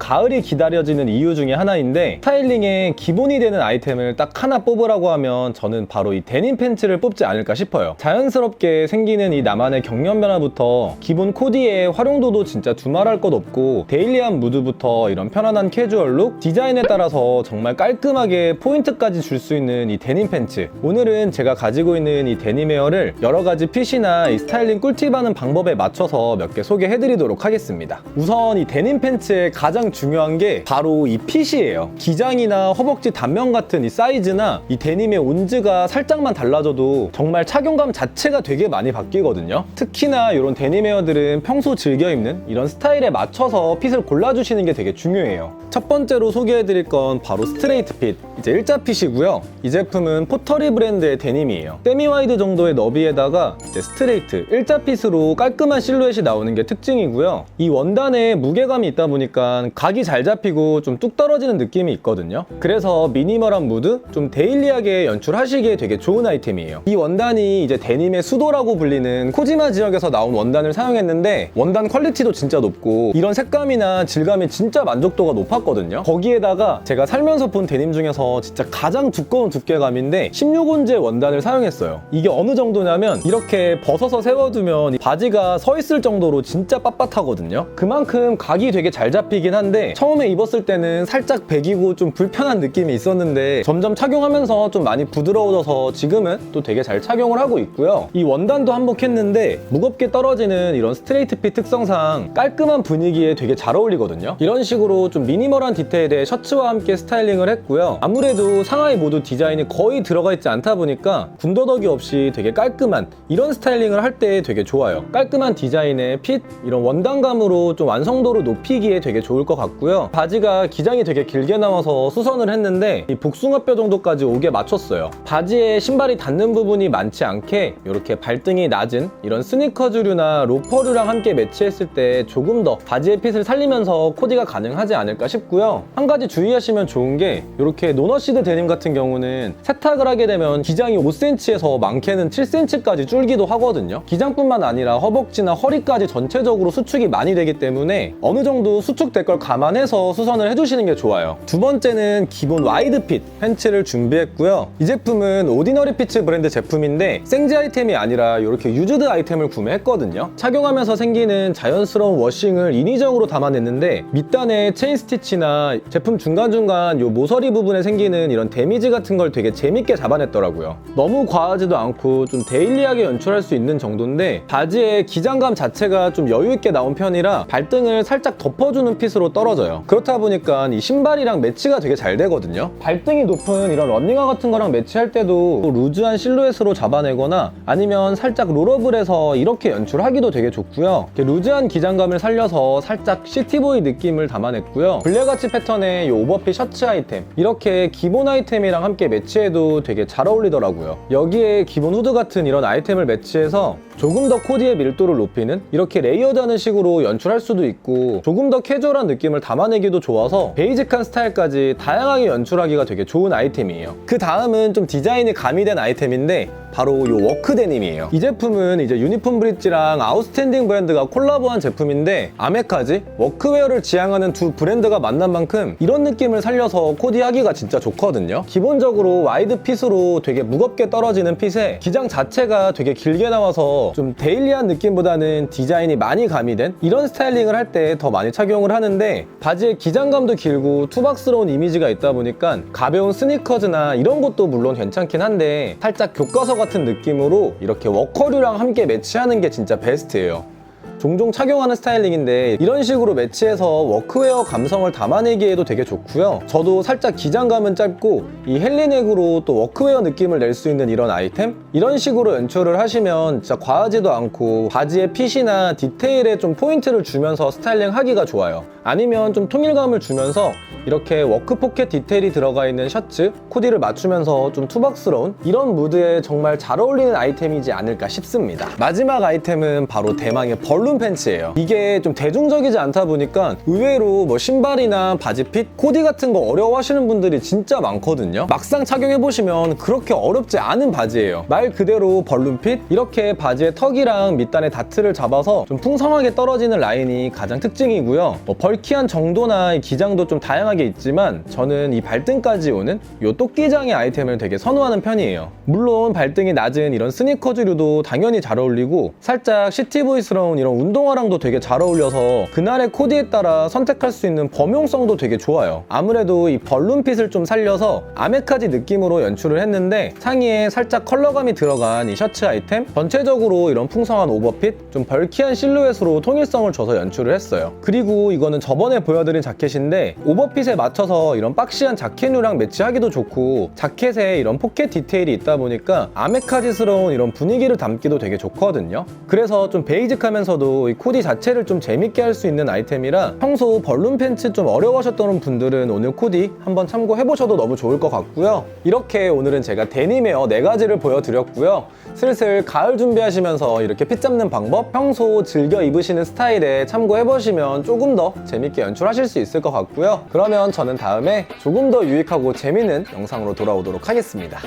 가을이 기다려지는 이유 중에 하나인데 스타일링에 기본이 되는 아이템을 딱 하나 뽑으라고 하면 저는 바로 이 데님 팬츠를 뽑지 않을까 싶어요. 자연스럽게 생기는 이 나만의 경련 변화부터 기본 코디의 활용도도 진짜 두말할 것 없고 데일리한 무드부터 이런 편안한 캐주얼 룩, 디자인에 따라서 정말 깔끔하게 포인트까지 줄 수 있는 이 데님 팬츠. 오늘은 제가 가지고 있는 이 데님 웨어를 여러 가지 핏이나 이 스타일링 꿀팁 하는 방법에 맞춰서 몇 개 소개해드리도록 하겠습니다. 우선 이 데님 팬츠의 가장 중요한 게 바로 이 핏이에요. 기장이나 허벅지 단면 같은 이 사이즈나 이 데님의 온즈가 살짝만 달라져도 정말 착용감 자체가 되게 많이 바뀌거든요. 특히나 이런 데님 웨어들은 평소 즐겨 입는 이런 스타일에 맞춰서 핏을 골라주시는 게 되게 중요해요. 첫 번째로 소개해드릴 건 바로 스트레이트 핏, 이제 일자 핏이고요. 이 제품은 포터리 브랜드의 데님이에요. 세미 와이드 정도의 너비에다가 이제 스트레이트, 일자 핏으로 깔끔한 실루엣이 나오는 게 특징이고요. 이 원단에 무게감이 있다 보니까 각이 잘 잡히고 좀 뚝 떨어지는 느낌이 있거든요. 그래서 미니멀한 무드, 좀 데일리하게 연출하시기에 되게 좋은 아이템이에요. 이 원단이 이제 데님의 수도라고 불리는 코지마 지역에서 나온 원단을 사용했는데 원단 퀄리티도 진짜 높고 이런 색감이나 질감이 진짜 만족도가 높았거든요. 거기에다가 제가 살면서 본 데님 중에서 진짜 가장 두꺼운 두께감인데 16온제 원단을 사용했어요. 이게 어느 정도냐면 이렇게 벗어서 세워두면 이 바지가 서 있을 정도로 진짜 빳빳하거든요. 그만큼 각이 되게 잘 잡히긴 한데 처음에 입었을 때는 살짝 배기고 좀 불편한 느낌이 있었는데 점점 착용하면서 좀 많이 부드러워져서 지금은 또 되게 잘 착용을 하고 있고요. 이 원단도 한복했는데 무겁게 떨어지는 이런 스트레이트 핏 특성상 깔끔한 분위기에 되게 잘 어울리거든요. 이런 식으로 좀 미니멀한 디테일의 셔츠와 함께 스타일링을 했고요. 아무래도 상하이 모드 디자인이 거의 들어가 있지 않다 보니까 군더더기 없이 되게 깔끔한 이런 스타일링을 할 때 되게 좋아요. 깔끔한 디자인의 핏, 이런 원단감으로 좀 완성도를 높이기에 되게 좋을 것 같고요. 바지가 기장이 되게 길게 나와서 수선을 했는데 이 복숭아뼈 정도까지 오게 맞췄어요. 바지에 신발이 닿는 부분이 많지 않게 이렇게 발등이 낮은 이런 스니커즈류나 로퍼류랑 함께 매치했을 때 조금 더 바지의 핏을 살리면서 코디가 가능하지 않을까 싶고요. 한 가지 주의하시면 좋은 게 이렇게 노너시드 데님 같은 경우는 세탁을 하게 되면 기장이 5cm에서 많게는 7cm까지 줄기도 하거든요. 기장뿐만 아니라 허벅지나 허리까지 전체적으로 수축이 많이 되기 때문에 어느 정도 수축될 걸 감안해서 수선을 해주시는 게 좋아요. 두 번째는 기본 와이드 핏 팬츠를 준비했고요. 이 제품은 오디너리 피츠 브랜드 제품인데 생지 아이템이 아니라 이렇게 유즈드 아이템을 구매했거든요. 착용하면서 생기는 자연스러운 워싱을 인위적으로 담아냈는데 밑단에 체인 스티치나 제품 중간중간 요 모서리 부분에 생기는 이런 데미지 같은 걸 되게 재밌게 잡아냈더라고요. 너무 과하지도 않고 좀 데일리하게 연출할 수 있는 정도인데 바지의 기장감 자체가 좀 여유 있게 나온 편이라 발등을 살짝 덮어주는 핏으로 떨어져요. 그렇다 보니까 이 신발이랑 매치가 되게 잘 되거든요. 발등이 높은 이런 런닝화 같은 거랑 매치할 때도 루즈한 실루엣으로 잡아내거나 아니면 살짝 롤업을 해서 이렇게 연출하기도 되게 좋고요. 루즈한 기장감을 살려서 살짝 시티보이 느낌을 담아냈고요. 블랙아치 패턴의 이 오버핏 셔츠 아이템 이렇게 기본 아이템이랑 함께 매치해도 되게 잘 어울리더라고요. 여기에 기본 후드 같은 이런 아이템을 매치해서 조금 더 코디의 밀도를 높이는 이렇게 레이어드하는 식으로 연출할 수도 있고 조금 더 캐주얼한 느낌을 담아내기도 좋아서 베이직한 스타일까지 다양하게 연출하기가 되게 좋은 아이템이에요. 그 다음은 좀 디자인이 가미된 아이템인데 바로 이 워크 데님이에요. 이 제품은 이제 유니폼 브릿지랑 아웃스탠딩 브랜드가 콜라보한 제품인데 아메카지, 워크웨어를 지향하는 두 브랜드가 만난 만큼 이런 느낌을 살려서 코디하기가 진짜 좋거든요. 기본적으로 와이드 핏으로 되게 무겁게 떨어지는 핏에 기장 자체가 되게 길게 나와서 좀 데일리한 느낌보다는 디자인이 많이 가미된 이런 스타일링을 할 때 더 많이 착용을 하는데 바지의 기장감도 길고 투박스러운 이미지가 있다 보니까 가벼운 스니커즈나 이런 것도 물론 괜찮긴 한데 살짝 교과서 같은 느낌으로 이렇게 워커류랑 함께 매치하는 게 진짜 베스트예요. 종종 착용하는 스타일링인데 이런 식으로 매치해서 워크웨어 감성을 담아내기에도 되게 좋고요. 저도 살짝 기장감은 짧고 이 헬리넥으로 또 워크웨어 느낌을 낼 수 있는 이런 아이템? 이런 식으로 연출을 하시면 진짜 과하지도 않고 바지의 핏이나 디테일에 좀 포인트를 주면서 스타일링 하기가 좋아요. 아니면 좀 통일감을 주면서 이렇게 워크 포켓 디테일이 들어가 있는 셔츠, 코디를 맞추면서 좀 투박스러운 이런 무드에 정말 잘 어울리는 아이템이지 않을까 싶습니다. 마지막 아이템은 바로 대망의 벌룬 팬츠예요. 이게 좀 대중적이지 않다 보니까 의외로 뭐 신발이나 바지핏, 코디 같은 거 어려워하시는 분들이 진짜 많거든요. 막상 착용해보시면 그렇게 어렵지 않은 바지예요. 말 그대로 벌룬핏, 이렇게 바지의 턱이랑 밑단의 다트를 잡아서 좀 풍성하게 떨어지는 라인이 가장 특징이고요. 뭐 벌키한 정도나 이 기장도 좀 다양하게 있지만 저는 이 발등까지 오는 이 토끼장의 아이템을 되게 선호하는 편이에요. 물론 발등이 낮은 이런 스니커즈류도 당연히 잘 어울리고 살짝 시티보이스러운 이런 운동화랑도 되게 잘 어울려서 그날의 코디에 따라 선택할 수 있는 범용성도 되게 좋아요. 아무래도 이 벌룬핏을 좀 살려서 아메카지 느낌으로 연출을 했는데 상의에 살짝 컬러감이 들어간 이 셔츠 아이템 전체적으로 이런 풍성한 오버핏 좀 벌키한 실루엣으로 통일성을 줘서 연출을 했어요. 그리고 이거는 저번에 보여드린 자켓인데 오버핏에 맞춰서 이런 박시한 자켓류랑 매치하기도 좋고 자켓에 이런 포켓 디테일이 있다 보니까 아메카지스러운 이런 분위기를 담기도 되게 좋거든요. 그래서 좀 베이직하면서도 이 코디 자체를 좀 재밌게 할 수 있는 아이템이라 평소 벌룬 팬츠 좀 어려워하셨던 분들은 오늘 코디 한번 참고해보셔도 너무 좋을 것 같고요. 이렇게 오늘은 제가 데님웨어 4가지를 보여드렸고요. 슬슬 가을 준비하시면서 이렇게 핏 잡는 방법 평소 즐겨 입으시는 스타일에 참고해보시면 조금 더 재밌게 연출하실 수 있을 것 같고요. 그러면 저는 다음에 조금 더 유익하고 재밌는 영상으로 돌아오도록 하겠습니다.